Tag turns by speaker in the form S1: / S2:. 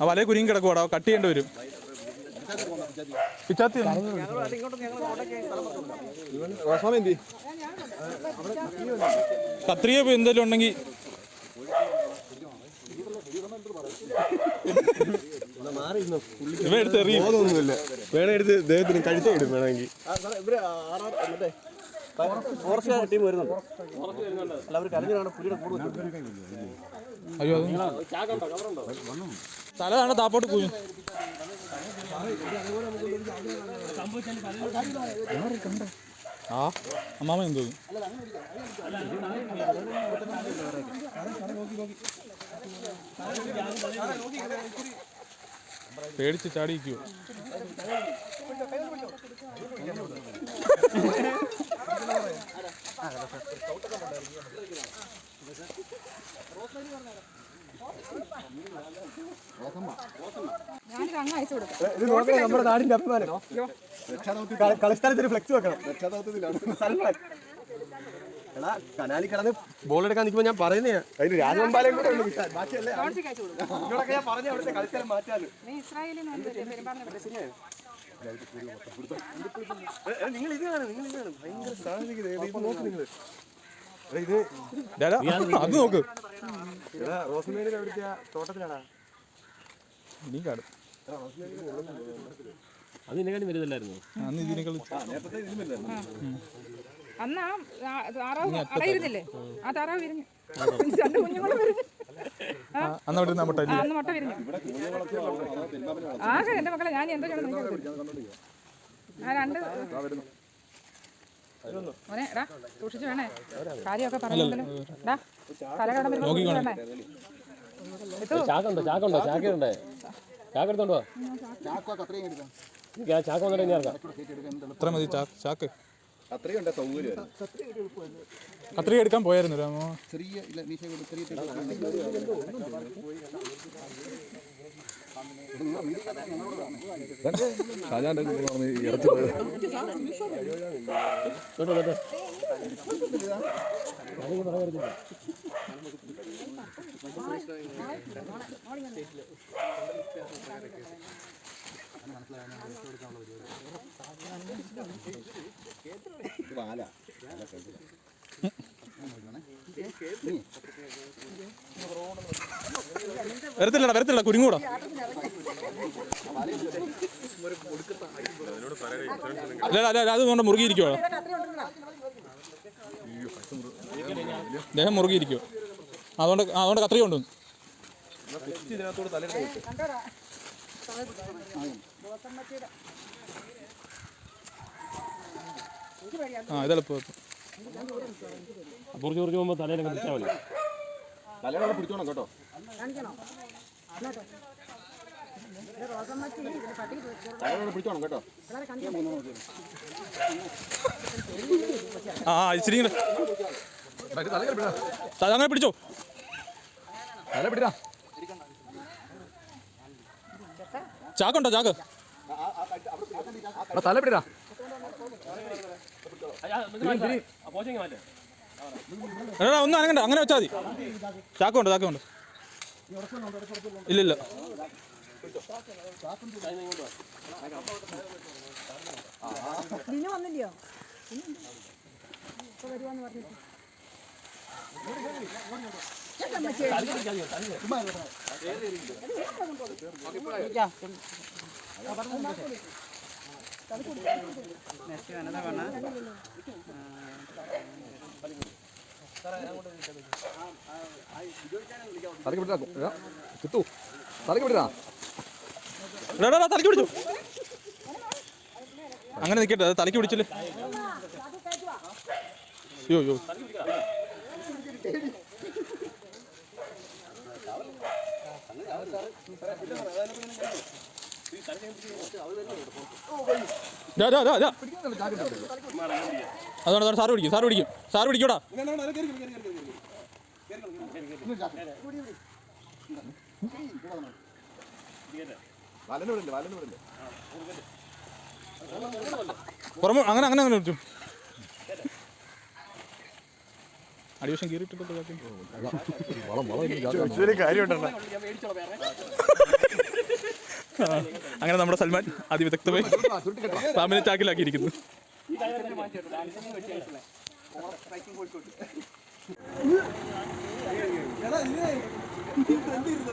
S1: ആ വലയെ കുരുങ്ങി കിടക്കുവാടോ. കട്ട് ചെയ്യേണ്ടി വരും. പിച്ചാത്തി കത്രിക എന്തെങ്കിലും ഉണ്ടെങ്കിൽ ഇവ എടുത്ത് എറിയും.
S2: വേണമെടുത്ത് വേണേ എടുത്ത് ദേഹത്തിന് കഴിച്ചേ ഇടും വേണമെങ്കിൽ. ഫോറസ്റ്റ് ടീം വരുന്നുണ്ട്
S1: അയ്യോ താപ്പോട്ട് പോയി ആ അമ്മാമ എന്തോ പേടിച്ച് ചാടിയിരിക്കുവോ?
S2: ഇത് നോക്കണേ നമ്മുടെ നാടിന്റെ അഭിമാനം കളി- കളിസ്ഥലത്തിന് ഫ്ലെക്സ് വെക്കണം സൽമാൻ. എടാ കനാലി കിടന്ന് ബോൾ എടുക്കാൻ നിൽക്കുമ്പോൾ ഞാൻ പറയുന്നേ അതിന് രാജവമ്പാലയും കൂടെ ഉണ്ട്. ബാക്കിയല്ലേ ഞാൻ പറഞ്ഞു അവിടുത്തെ കളിസ്ഥലം മാറ്റാന്ന് നിങ്ങൾ ഇത് കാണും നിങ്ങൾ ഇത് കാണും ഭയങ്കര ഇത് നോക്ക് നിങ്ങൾ ഇത്
S1: അത് നോക്ക്
S2: അവിടുത്തെ ആ തോട്ടത്തിലാടാ
S1: ഇനി കാടും
S3: അത് ഇതിനെക്കാട്ടി വലുതല്ലായിരുന്നു
S1: അന്ന് ഇതിനേക്കാൾ
S4: അന്ന് ആ- താറാവ് അടയിരുന്നില്ലേ ആ താറാവ് വിരിഞ്ഞു രണ്ട് കുഞ്ഞുങ്ങളും വിരിഞ്ഞു
S1: അന്ന് അവിടെ
S4: മുട്ട അന്ന് മുട്ട വിരിഞ്ഞു. ആകെ എന്റെ മക്കളെ ഞാൻ എന്തോ ചെയ്യണം. ആ രണ്ട്. മോനെ എടാ സൂക്ഷിച്ചു വേണേ. കാര്യമൊക്കെ പറഞ്ഞല്ലോ എടാ തലകടം വേണേ.
S3: ചാക്കുണ്ടോ ചാക്കുണ്ടോ ചാക്കുണ്ടേ? ചാക്ക് എടുത്തോണ്ടോ എനിക്ക് ആ ചാക്ക് വന്നിട്ട് ഇനി ഇറക്കാം
S1: എത്ര മതി ചാക്ക്.
S2: അത്രയും ഉണ്ട് സൗകര്യം
S1: കത്രിക എടുക്കാൻ പോയായിരുന്നു രാമോ.
S5: ചെറിയ ഇല്ല മീശ കൊണ്ട് ചെറിയ
S1: വരത്തില്ലടാ വരത്തില്ല കുരുങ്ങൂടാ. അത് കൊണ്ട് മുറുകിയിരിക്കുവോ. ദേഹം മുറുകിയിരിക്കുവോ. അതുകൊണ്ട് അതുകൊണ്ട് കത്രിക കൊണ്ടുവന്നു. ആ ഇതെളുപ്പം
S3: കുറച്ച് കുറച്ച് പോകുമ്പോൾ തലയിലൊക്കെ പിടിച്ചാൽ മതി.
S2: തലയോടെ പിടിച്ചോണം കേട്ടോ. പിടിച്ചോണം കേട്ടോ.
S1: ആ ഇച്ചിരി അങ്ങനെ പിടിച്ചോ.
S2: തല പിടിടാ.
S1: ചാക്കുണ്ടോ ചാക്ക്?
S2: തല പിടിടാ
S1: എടാ ഒന്നും അനങ്ങണ്ട അങ്ങനെ വെച്ചാൽ മതി. ചാക്കുണ്ട് ചാക്കുണ്ട്. ഇല്ലില്ല.
S4: നിന്നു വന്നില്ലയോ? ഇപ്പൊ വരുവാന്ന് പറഞ്ഞിട്ട്.
S2: തലക്ക്
S1: പിടിച്ചു അങ്ങനെ നിൽക്കട്ടെ അത് തലക്ക് പിടിച്ചില്ലേ? അയ്യോ അയ്യോ. അതുകൊണ്ട് അതുകൊണ്ട് സാറ് പിടിക്കും സാറ് പിടിക്കും. സാറ് പിടിക്കൂടാ.
S2: അങ്ങനെ
S1: പുറമെ? അങ്ങനെ അങ്ങനെ അങ്ങനെ പിടിച്ചു അടിവശം ആ, അങ്ങനെ നമ്മുടെ സൽമാൻ അതിവിദഗ്ധമായി പാമ്പിനെ ചാക്കിലാക്കിയിരിക്കുന്നു.
S5: എടാ, ഇരുന്നു.